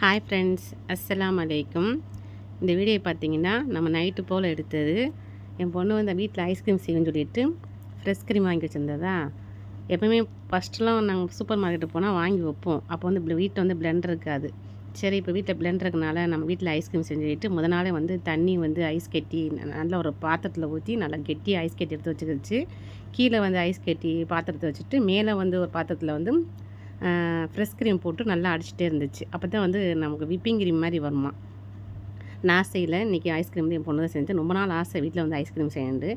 Hi friends அஸ்லாம் அலைக்கும் இந்த வீடியோ பார்த்தீங்கன்னா நம்ம நைட்டு போல் எடுத்தது. என் பொண்ணு வந்து வீட்டில் ஐஸ்கிரீம் செய்யணும்னு சொல்லிட்டு ஃப்ரெஷ் க்ரீம் வாங்கி வச்சுருந்ததா? எப்போவுமே ஃபஸ்ட்டுலாம் நாங்கள் சூப்பர் மார்க்கெட்டு போனால் வாங்கி வைப்போம். அப்போ வந்து வீட்டில் வந்து பிளெண்டர் இருக்காது. சரி இப்போ வீட்டில் பிளெண்டர் இருக்கனால நம்ம வீட்டில் ஐஸ்கிரீம் செஞ்சுட்டு முத நாளே வந்து தண்ணி வந்து ஐஸ் கட்டி நல்ல ஒரு பாத்திரத்தில் ஊற்றி நல்லா கெட்டி ஐஸ் கட்டி எடுத்து வச்சுக்கிச்சு. கீழே வந்து ஐஸ் கட்டி பாத்திரத்தை வச்சுட்டு மேலே வந்து ஒரு பாத்திரத்தில் வந்து ஃப்ரெஷ் க்ரீம் போட்டு நல்லா அடிச்சுட்டே இருந்துச்சு. அப்போ தான் வந்து நமக்கு விப்பிங் க்ரீம் மாதிரி வருமா? நான் செய்யலை. இன்றைக்கி ஐஸ்கிரீம் வந்து என் பொண்ணு தான் செஞ்சேன் ரொம்ப நாள் ஆசை. வீட்டில் வந்து ஐஸ்கிரீம் செய்யண்டு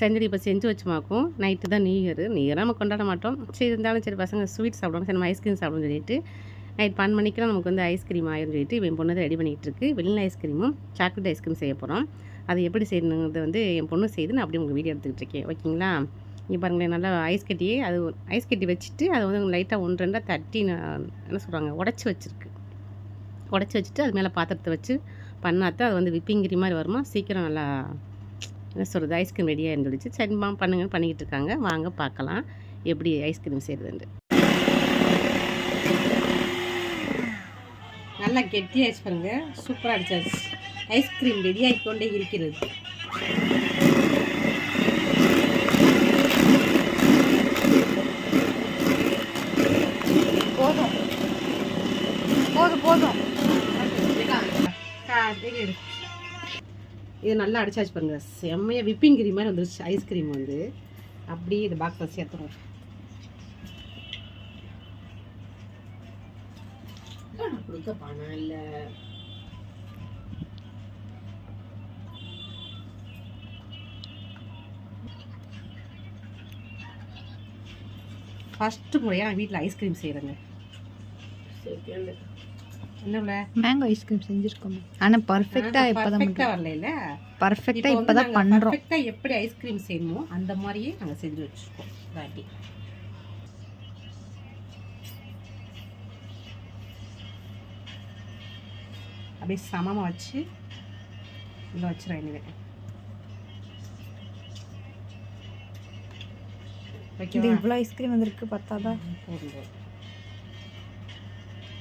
செஞ்சுட்டு இப்போ செஞ்சு வச்சுமாக்கும். நைட்டு தான் நியூ இயர் நியூ இயர் நம்ம கொண்டாட மாட்டோம். சரி இருந்தாலும் சரி பசங்க ஸ்வீட் சாப்பிடணும் சரி நம்ம ஐஸ்கிரீம் சாப்பிடுவோம்னு சொல்லிட்டு நைட் பன்னெண்டு மணிக்கெலாம் நமக்கு வந்து ஐஸ்கிரீம் ஆயிரும் சொல்லிட்டு என் பொண்ணு தான் ரெடி பண்ணிகிட்டு இருக்கு. வெளியில் ஐஸ்கிரீமும் சாக்லேட் ஐஸ்கிரீம் செய்ய போகிறோம் அது எப்படி செய்யணுங்கிறது வந்து என் பொண்ணு செய்து நான் அப்படியே உங்களுக்கு வீடியோ எடுத்துக்கிட்டு இருக்கேன். ஓகேங்களா இங்கே பாருங்களேன் நல்லா ஐஸ் கட்டியே அது ஐஸ் கட்டி வச்சுட்டு அதை வந்து லைட்டாக ஒன்று ரெண்டாக தட்டி என்ன சொல்கிறாங்க உடச்சி வச்சுருக்கு. உடச்சி வச்சுட்டு அது மேலே பாத்திரத்தை வச்சு பண்ணாதான் அது வந்து விப்பிங் கிரி மாதிரி வருமா? சீக்கிரம் நல்லா என்ன சொல்கிறது ஐஸ்கிரீம் ரெடியாக இருந்துடுச்சு. சரிம்மா பண்ணுங்கன்னு பண்ணிக்கிட்டு இருக்காங்க. வாங்க பார்க்கலாம் எப்படி ஐஸ்கிரீம் செய்கிறதுன்ட்டு நல்லா கெட்டியாச்சு பாருங்க. சூப்பராக அடிச்சாச்சு. ஐஸ்கிரீம் ரெடியாகி கொண்டே இருக்கிறது போதும் போதும் போதும் இது நல்லா அடிச்சாச்சு பாருங்க. செம்மையாக விப்பிங் கிரீம் மாதிரி வந்துருச்சு. ஐஸ்கிரீம் வந்து. அப்படியே இது பாக்ஸில் சேர்த்துருவோம் கொடுக்க பணம் இல்லை. ஃபஸ்ட்டு முறையாக நான் வீட்டில் ஐஸ்கிரீம் செய்கிறேங்க என்ன மேங்கோ ஐஸ்கிரீம் செஞ்சிருக்கோம். ஆனா பர்ஃபெக்ட்டா இப்பதான் பர்ஃபெக்டாக வரல பர்ஃபெக்ட்டா இப்பதான் பண்றோம் பர்ஃபெக்டாக எப்படி ஐஸ்கிரீம் செய்யணுமோ அந்த மாதிரியே நாங்கள் செஞ்சு வச்சுருக்கோம். வாட்டி. அப்படியே சமமாக வச்சு இங்கே வச்சிடறேன் இனிமேல் இது ஓகேவா இவ்வளவு ஐஸ்கிரீம் வந்திருக்கு பத்தாதா போதும் போதும்.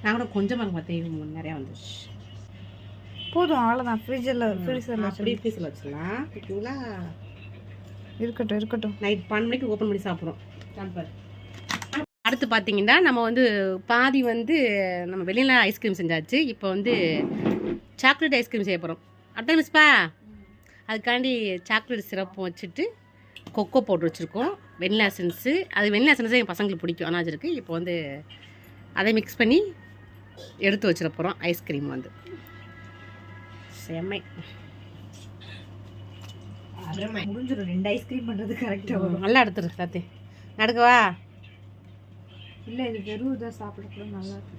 நான் கூட கொஞ்சமாக பார்த்தேன். நிறையா வந்துருச்சு. போதும் அவ்வளவுதான். ஃப்ரிட்ஜில் ஃப்ரீசர்ல அப்படியே பீஸில் வச்சிடலாம் ஓகேங்களா? இருக்கட்டும் இருக்கட்டும். நைட் பன்னெண்டு மணிக்கு ஓப்பன் பண்ணி சாப்பிட்றோம். அடுத்து பார்த்தீங்கன்னா நம்ம வந்து பாதி வந்து நம்ம வெளியில் ஐஸ்கிரீம் செஞ்சாச்சு. இப்போ வந்து சாக்லேட் ஐஸ்கிரீம் செய்ய போகிறோம் அடுத்த மிஸ்பா அதுக்காண்டி சாக்லேட் சிரப்பும் வச்சுட்டு கொக்கோ பவுடர் வச்சுருக்கோம். வெண்ணிலா எசன்ஸு அது வெண்ணிலா எசன்ஸே என் பசங்களுக்கு பிடிக்கும். ஆனால் வச்சுருக்கு இப்போ வந்து அதை மிக்ஸ் பண்ணி எடுத்து வச்சிட போகிறோம் ஐஸ்கிரீம் வந்து. செம்மை. முடிஞ்சிடும். ரெண்டு ஐஸ்கிரீம் பண்றது கரெக்டா நல்லா எடுத்துரு காத்தி நடுக்கவா இல்ல இது வெறும் இதாக சாப்பிட கூட நல்லா இருக்கு.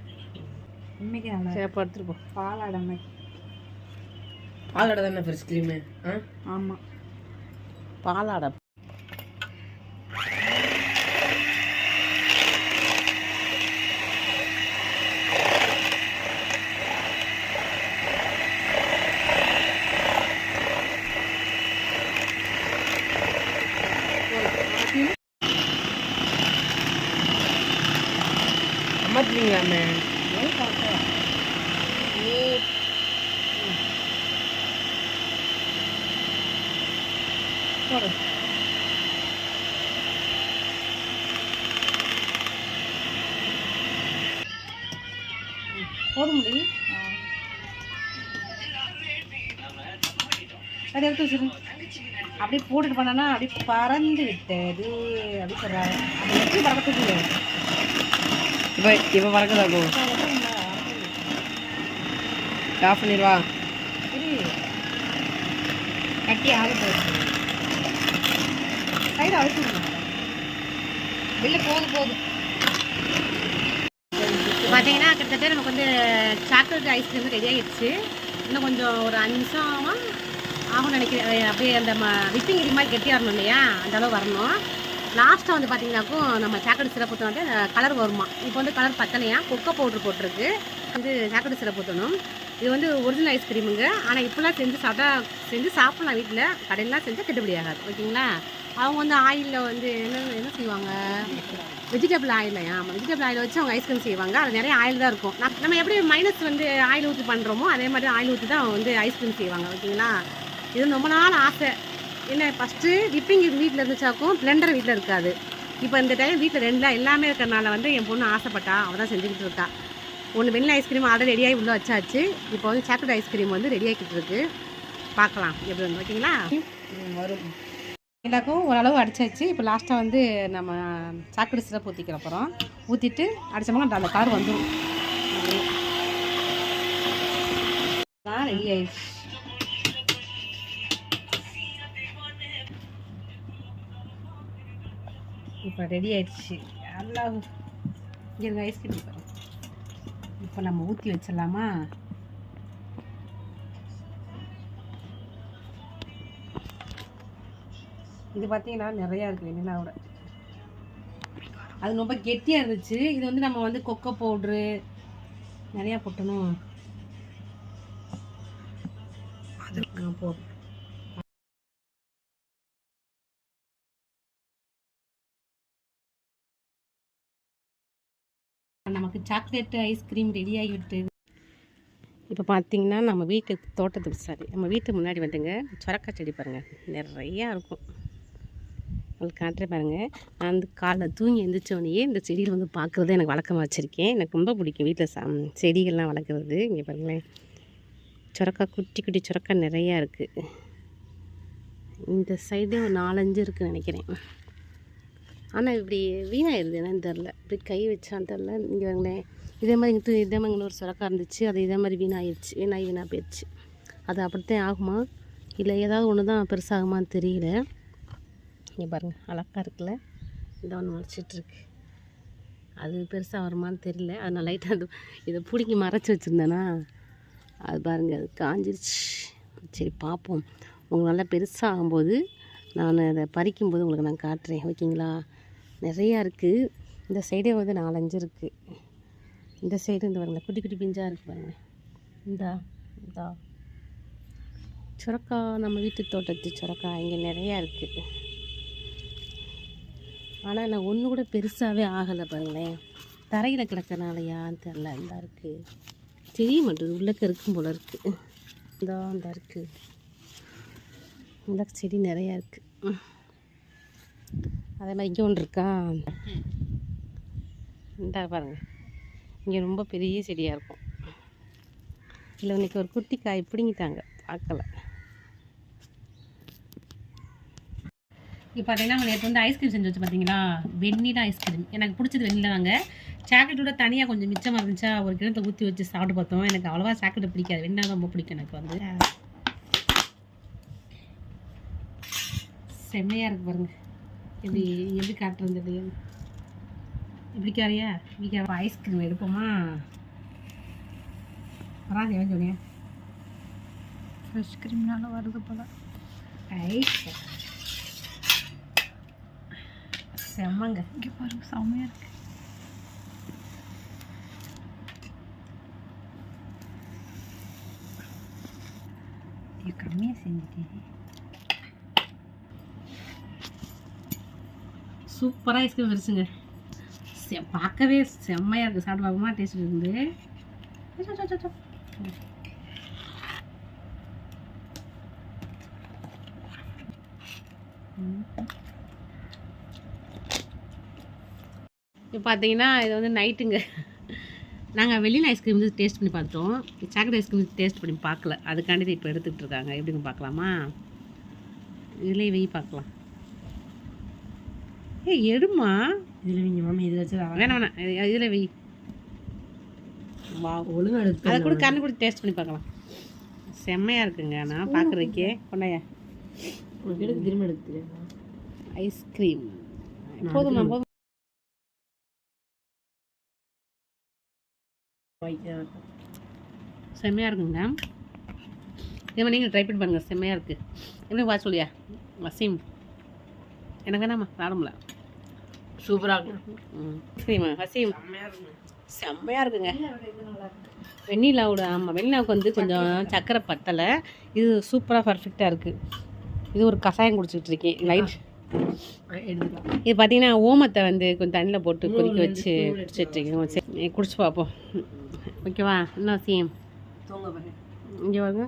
உண்மைக்கு நல்லா இருக்கு. சரி அப்போ எடுத்துட்டு போ. பாலாடை மாதிரி பாலோட தானே ஃப்ரெஷ் க்ரீமு ஆ? ஆமா. பாலாடை. போடு போதும் முடி அதை எடுத்து வச்சிரு. அப்படியே போட்டுட்டு பண்ணனா அப்படியே பறந்து விட்டது. அப்படி சொல்றாங்க. அது எப்படி பறக்கத்துக்கு இப்போ இப்போ பறக்குதாக்கும் ஆஃப் பண்ணிடுவா. கட்டி ஆகட்டு சைடு அழுத்து வெளில போகுது போகுது. பார்த்தீங்கன்னா கிட்டத்தட்ட நமக்கு வந்து சாக்லேட் ஐஸ்கிரீம் ரெடி ஆகிடுச்சு இன்னும் கொஞ்சம் ஒரு அஞ்சு நிமிஷமா ஆகும்னு நினைக்கிறேன். அப்படியே அந்த ம விப்பிங் கிரீம் மாதிரி கெட்டி வரணும் இல்லையா? அந்த அளவு வரணும். லாஸ்ட்டாக வந்து பார்த்தீங்கன்னாக்கும் நம்ம சாக்லேட் சிறப்பு ஊற்ற வந்து கலர் வருமா? இப்போ வந்து கலர் பத்தலையா? கொக்கோ பவுட்ரு போட்டிருக்கு. வந்து சாக்லேட் சிரப்பு ஊற்றணும் இது வந்து ஒரிஜினல் ஐஸ்கிரீமுங்க ஆனால் இப்போலாம் செஞ்சு சாப்பிட்டா செஞ்சு சாப்பிட்லாம் வீட்டில் கடையிலாம் செஞ்சால் கட்டுப்படி ஆகாது. ஓகேங்களா? அவங்க வந்து ஆயிலில் வந்து என்ன என்ன செய்வாங்க? வெஜிடபிள் ஆயிலையா ஆமாம் வெஜிடபிள் ஆயில் வச்சு அவங்க ஐஸ்கிரீம் செய்வாங்க. அது நிறைய ஆயில் தான் இருக்கும். நான் நம்ம எப்படி மைனஸ் வந்து ஆயில் ஊற்றி பண்ணுறோமோ அதே மாதிரி ஆயில் ஊற்றி தான் அவங்க வந்து ஐஸ்கிரீம் செய்வாங்க. ஓகேங்களா? இது ரொம்ப நாள் ஆசை. என்ன ஃபஸ்ட்டு விப்பிங் வீட்டில் இருந்துச்சாக்கும் பிளெண்டர் வீட்டில் இருக்காது. இப்போ இந்த டைம் வீட்டில் ரெண்டுலாம் எல்லாமே இருக்கிறனால வந்து என் பொண்ணு ஆசைப்பட்டா அவள் தான் செஞ்சுக்கிட்டு இருக்கா. ஒன்று வெள்ளை ஐஸ்கிரீம் ஆல்ரெடி ரெடியாகி உள்ளே வச்சாச்சு. இப்போ வந்து சாக்லேட் ஐஸ்கிரீம் வந்து ரெடியாகிக்கிட்டு இருக்குது இருக்கு. பார்க்கலாம் எப்படி வந்து ஓகேங்களா? வரும். எல்லாருக்கும் ஓரளவு அடிச்சாச்சு. இப்போ லாஸ்ட்டாக வந்து நம்ம சாக்கடை சிரப் ஊற்றிக்கிற அப்புறம் ஊற்றிட்டு அடித்தோம்னா அந்த கார் வந்துடும் ரெடி ஆயிடுச்சு. இப்போ ரெடி ஆயிடுச்சு. நல்லா இங்கே இருங்க ஐஸ்கிரீம் இப்போ நம்ம ஊற்றி வச்சிடலாமா? இது பார்த்தீங்கன்னா நிறையா இருக்குது வெண்ணிலாவோட அது ரொம்ப கெட்டியாக இருந்துச்சு. இது வந்து நம்ம வந்து கொக்கோ பவுட்ரு நிறையா போட்டணும். அது போதும் நமக்கு சாக்லேட் ஐஸ்கிரீம் ரெடி ஆகிவிட்டு இப்போ பார்த்தீங்கன்னா நம்ம வீட்டு தோட்டத்துக்கு சாரி நம்ம வீட்டு முன்னாடி வந்துங்க சுரக்கா செடி பாருங்கள் நிறையா இருக்கும். உங்களுக்கு காட்டுறேன் பாருங்கள் நான் வந்து காலைல தூங்கி எழுந்திரிச்சோடனே இந்த செடியில் வந்து பார்க்குறது எனக்கு வழக்கமாக வச்சுருக்கேன். எனக்கு ரொம்ப பிடிக்கும் வீட்டில் சா செடிகள்லாம் வளர்க்குறது. இங்கே பாருங்களேன். சொரக்கா குட்டி குட்டி சுரக்கா நிறையா இருக்குது இந்த சைடு ஒரு நாலஞ்சு இருக்குதுன்னு நினைக்கிறேன். ஆனால் இப்படி வீணாயிருது என்னன்னு தெரில இப்படி கை வச்சான்னு தெரில இங்கே பாருங்களேன். இதே மாதிரி இங்கே இதே மாதிரி இன்னொரு சுரக்கா இருந்துச்சு. அது இதே மாதிரி வீணாயிருச்சு. வீணாகி வீணாக போயிடுச்சு அது அப்படித்தான் ஆகுமா? இல்லை ஏதாவது ஒன்று தான் பெருசாகுமான்னு தெரியல. இங்கே பாருங்கள் அழகா இருக்குல்ல? இந்த ஒன்று முளைச்சிட்ருக்கு அது பெருசாக வருமான்னு தெரியல. அது நான் லைட்டாக அது இதை பிடிங்கி மறைச்சி வச்சுருந்தேன்னா அது பாருங்கள் அது காஞ்சிருச்சு. சரி பார்ப்போம். உங்களுக்கு நல்லா பெருசாக ஆகும்போது நான் அதை பறிக்கும்போது உங்களுக்கு நான் காட்டுறேன். ஓகேங்களா? நிறையா இருக்குது இந்த சைடே வந்து நாலஞ்சு இருக்குது இந்த சைடு இந்த பாருங்க குட்டி குட்டி பிஞ்சாக இருக்குது பாருங்க. இந்தா இந்தா. சுரக்கா நம்ம வீட்டு தோட்டத்து சுரக்கா இங்கே நிறையா இருக்குது ஆனால் நான் ஒன்று கூட பெருசாகவே ஆகலை பாருங்களேன். தரையில் கிடக்கனாலையான்னு தெரில இந்த இருக்குது தெரிய மாட்டேது உள்ளக்க இருக்கும் போல இருக்குது இந்தா இந்த இருக்குது இந்த செடி நிறையா இருக்குது அதே மாதிரி இங்கே ஒன்று இருக்கா? இந்தா பாருங்க. இங்கே ரொம்ப பெரிய செடியாக இருக்கும். இல்லை இன்னைக்கு ஒரு குட்டி காய் பிடுங்கிட்டாங்க. பார்க்கல. இப்போ பார்த்தீங்கன்னா நேற்று வந்து ஐஸ்கிரீம் செஞ்சு வச்சு பார்த்தீங்களா வெண்ணிலா ஐஸ்கிரீம் எனக்கு பிடிச்சது வெண்ணிலா தாங்க. சாக்லேட்டோட தனியாக கொஞ்சம் மிச்சமாக இருந்துச்சா ஒரு கிணத்தை ஊற்றி வச்சு சாப்பிட்டு பார்த்தோம். எனக்கு அவ்வளோவா சாக்லேட் பிடிக்காது. வெண்ணிலா ரொம்ப பிடிக்கும் எனக்கு வந்து. செம்மையாக இருக்கு பாருங்க. எப்படி எப்படி காட்டுறது இப்படி காரியா? இப்படி ஐஸ்கிரீம் எடுப்போமா? வராது எவன் சொன்னியா ஃப்ரெஷ் க்ரீம்னால வருது போல. ஐஸ் செம்மங்க இங்கே பாருங்க செம்மையாக இருக்கு இது கம்மியாக செஞ்சுட்டேன் சூப்பராக ஐஸ்கிரீம் இருந்துச்சுங்க செ பார்க்கவே செம்மையாக இருக்குது சாப்பிட்டு பார்க்குமா டேஸ்ட் இருந்து அச்சோ, இப்போ பார்த்தீங்கன்னா இது வந்து நைட்டுங்க. நாங்கள் வெளியில் ஐஸ்கிரீம் வந்து டேஸ்ட் பண்ணி பார்த்தோம். சாக்லேட் ஐஸ்கிரீம் டேஸ்ட் பண்ணி பார்க்கல. அதுக்காண்டி இப்போ எடுத்துக்கிட்டு இருக்காங்க. எப்படிங்க பார்க்கலாமா? இதிலே வெய் பார்க்கலாம். ஏய் எடுமா? இதில் நீங்கள் மாமி இதில் வச்சு வேணாம் வேணாம். இது- இதில் வெய் வா எடுத்து அதை கூட கண்ணு கூட டேஸ்ட் பண்ணி பார்க்கலாம். செம்மையாக இருக்குங்க. நான் பார்க்குறதுக்கே. கொண்டாயா? எடுத்து திரும்ப எடுத்து? ஐஸ்கிரீம் போதும்மா போதும்? வாய்க்கா. செம்மையாக இருக்குங்க. இதே மாதிரி நீங்கள் ட்ரை பண்ணி பாருங்கள் செம்மையாக இருக்குது என்ன வா சொல்லியா? வசீம். எனக்கு வேணாம்மா சாடமில்ல சூப்பரா இருக்கும் ம் சரிம்மா வசீம். செம்மையாக இருக்குங்க. வெண்ணிலாவோட ஆமாம் வெண்ணிலாவுக்கு வந்து கொஞ்சம் சக்கரை பத்தலை. இது சூப்பராக பர்ஃபெக்டாக இருக்குது இது ஒரு கஷாயம் குடிச்சிட்டு இருக்கேன். லைட் இது பார்த்தீங்கன்னா ஓமத்தை வந்து கொஞ்சம் தண்ணியில் போட்டு கொதிக்க வச்சு குடிச்சிட்ருக்கோம் சரி குடிச்சு பார்ப்போம். ஓகேவா? இன்னும் சேம். இங்கே வாங்க